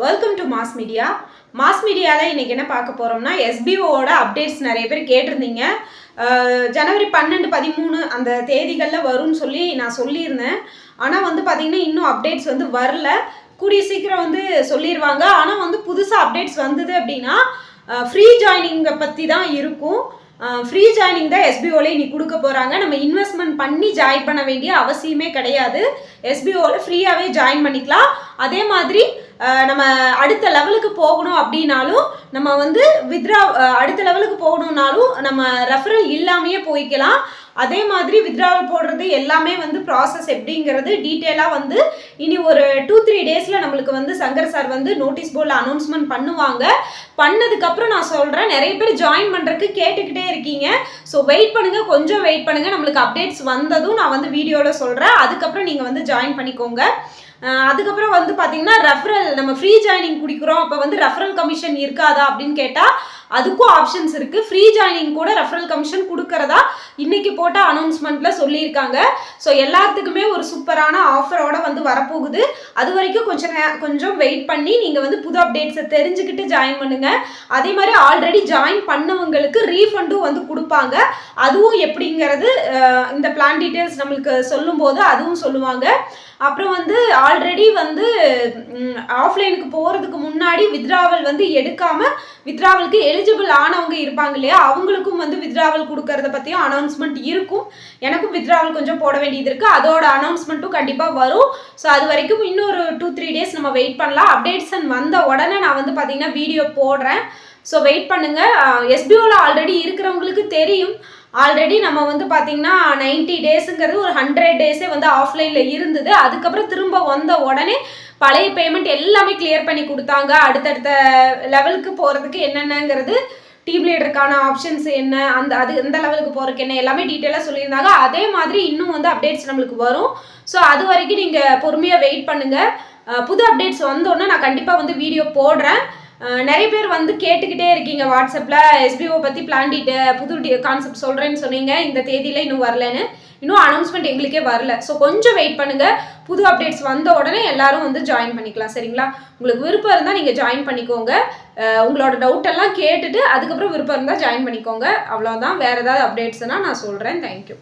Welcome to mass media mass மீடியாவில் இன்றைக்கி என்ன பார்க்க போகிறோம்னா எஸ்பிஓவோட அப்டேட்ஸ் நிறைய பேர் கேட்டிருந்தீங்க. ஜனவரி பன்னெண்டு பதிமூணு அந்த தேதிகளில் வரும்னு சொல்லி நான் சொல்லியிருந்தேன். ஆனால் வந்து பார்த்திங்கன்னா இன்னும் அப்டேட்ஸ் வந்து வரல. கூடிய சீக்கிரம் வந்து சொல்லிடுவாங்க ஆனால் வந்து புதுசாக அப்டேட்ஸ் வந்தது அப்படின்னா ஃப்ரீ ஜாயினிங்கை பற்றி தான் இருக்கும். ஃப்ரீ ஜாயினிங் தான் எஸ்பிஓவில் இன்னைக்கு கொடுக்க போகிறாங்க நம்ம இன்வெஸ்ட்மெண்ட் பண்ணி ஜாயின் பண்ண வேண்டிய அவசியமே கிடையாது. எஸ்பிஓவில் ஃப்ரீயாகவே ஜாயின் பண்ணிக்கலாம். அதே மாதிரி நம்ம அடுத்த லெவலுக்கு போகணும் அப்படின்னாலும் நம்ம வந்து வித்ரா அடுத்த லெவலுக்கு போகணும்னாலும் நம்ம ரெஃபரல் இல்லாமையே போய்க்கலாம். அதே மாதிரி வித்ராவல் போடுறது எல்லாமே வந்து ப்ராசஸ் எப்படிங்கிறது டீட்டெயிலாக வந்து இனி ஒரு டூ த்ரீ டேஸில் நம்மளுக்கு வந்து சங்கர் சார் வந்து நோட்டீஸ் போர்டில் அனௌன்ஸ்மெண்ட் பண்ணுவாங்க. பண்ணதுக்கப்புறம் நான் சொல்கிறேன் நிறைய பேர் ஜாயின் பண்ணுறதுக்கு கேட்டுக்கிட்டே இருக்கீங்க. ஸோ வெயிட் பண்ணுங்கள் கொஞ்சம் வெயிட் பண்ணுங்கள் நம்மளுக்கு அப்டேட்ஸ் வந்ததும் நான் வந்து வீடியோவில் சொல்கிறேன் அதுக்கப்புறம் நீங்கள் வந்து ஜாயின் பண்ணிக்கோங்க. அதுக்கப்புறம் வந்து பார்த்தீங்கன்னா ரெஃபரல் நம்ம ஃப்ரீ ஜாயினிங் குடிக்கிறோம். அப்போ வந்து ரெஃபரல் கமிஷன் இருக்காதா அப்படின்னு கேட்டால் அதுக்கும் ஆப்ஷன்ஸ் இருக்குது ஃப்ரீ ஜாயினிங் கூட ரெஃபரல் கமிஷன் கொடுக்கறதா இன்னைக்கு போட்ட அனௌன்ஸ்மெண்ட்டில் சொல்லியிருக்காங்க. ஸோ எல்லாத்துக்குமே ஒரு சூப்பரான ஆஃபரோட வந்து வரப்போகுது. அது வரைக்கும் கொஞ்சம் நே- கொஞ்சம் வெயிட் பண்ணி நீங்கள் வந்து புது அப்டேட்ஸை தெரிஞ்சுக்கிட்டு ஜாயின் பண்ணுங்கள் அதே மாதிரி ஆல்ரெடி ஜாயின் பண்ணவங்களுக்கு ரீஃபண்டும் வந்து கொடுப்பாங்க. அதுவும் எப்படிங்கிறது இந்த பிளான் டீட்டெயில்ஸ் நம்மளுக்கு சொல்லும்போது அதுவும் சொல்லுவாங்க. அப்புறம் வந்து ஆல்ரெடி வந்து ஆஃப்லைனுக்கு போகிறதுக்கு முன்னாடி வித்ராவல் வந்து எடுக்காமல் வித்ராவலுக்கு எலிஜிபிள் ஆனவங்க இருப்பாங்க இல்லையா அவங்களுக்கும் வந்து வித்ராவல் கொடுக்கறத பற்றியும் அனௌன்ஸ்மெண்ட் இருக்கும். எனக்கும் வித்ராவல் கொஞ்சம் போட வேண்டியது இருக்குது அதோட அனௌன்ஸ்மெண்ட்டும் கண்டிப்பாக வரும். ஸோ அது வரைக்கும் இன்னொரு டூ த்ரீ டேஸ் நம்ம வெயிட் பண்ணலாம். அப்டேட்ஸ் வந்த உடனே நான் வந்து பார்த்தீங்கன்னா வீடியோ போடுறேன். ஸோ வெயிட் பண்ணுங்கள் எஸ்பிஓவில் ஆல்ரெடி இருக்கிறவங்களுக்கு தெரியும். ஆல்ரெடி நம்ம வந்து பார்த்தீங்கன்னா நைன்டி டேஸுங்கிறது ஒரு ஹண்ட்ரட் டேஸே வந்து ஆஃப்லைனில் இருந்தது. அதுக்கப்புறம் திரும்ப வந்த உடனே பழைய பேமெண்ட் எல்லாமே கிளியர் பண்ணி கொடுத்தாங்க. அடுத்தடுத்த லெவலுக்கு போகிறதுக்கு என்னென்னங்கிறது டீம் லீடருக்கான ஆப்ஷன்ஸ் என்ன அந்த அது எந்த லெவலுக்கு போகிறதுக்கு என்ன எல்லாமே டீட்டெயிலாக சொல்லியிருந்தாங்க. அதே மாதிரி இன்னும் வந்து அப்டேட்ஸ் நம்மளுக்கு வரும். ஸோ அது வரைக்கும் நீங்கள் பொறுமையாக வெயிட் பண்ணுங்கள் புது அப்டேட்ஸ் வந்தோடனே நான் கண்டிப்பாக வந்து வீடியோ போடுறேன். நிறைய பேர் வந்து கேட்டுக்கிட்டே இருக்கீங்க வாட்ஸ்அப்பில் எஸ்பிஓ பற்றி பிளான் புது கான்செப்ட் சொல்கிறேன்னு சொன்னீங்க. இந்த தேதியில் இன்னும் வரலன்னு. இன்னும் அனௌன்ஸ்மெண்ட் எங்களுக்கே வரல. ஸோ கொஞ்சம் வெயிட் பண்ணுங்கள் புது அப்டேட்ஸ் வந்த உடனே எல்லாரும் வந்து ஜாயின் பண்ணிக்கலாம் சரிங்களா? உங்களுக்கு விருப்பம் இருந்தால் நீங்கள் ஜாயின் பண்ணிக்கோங்க. உங்களோட டவுட் எல்லாம் கேட்டுட்டு அதுக்கப்புறம் விருப்பம் இருந்தால் ஜாயின் பண்ணிக்கோங்க. அவ்வளோதான் வேறு ஏதாவது அப்டேட்ஸ்னால் நான் சொல்கிறேன் தேங்க்யூ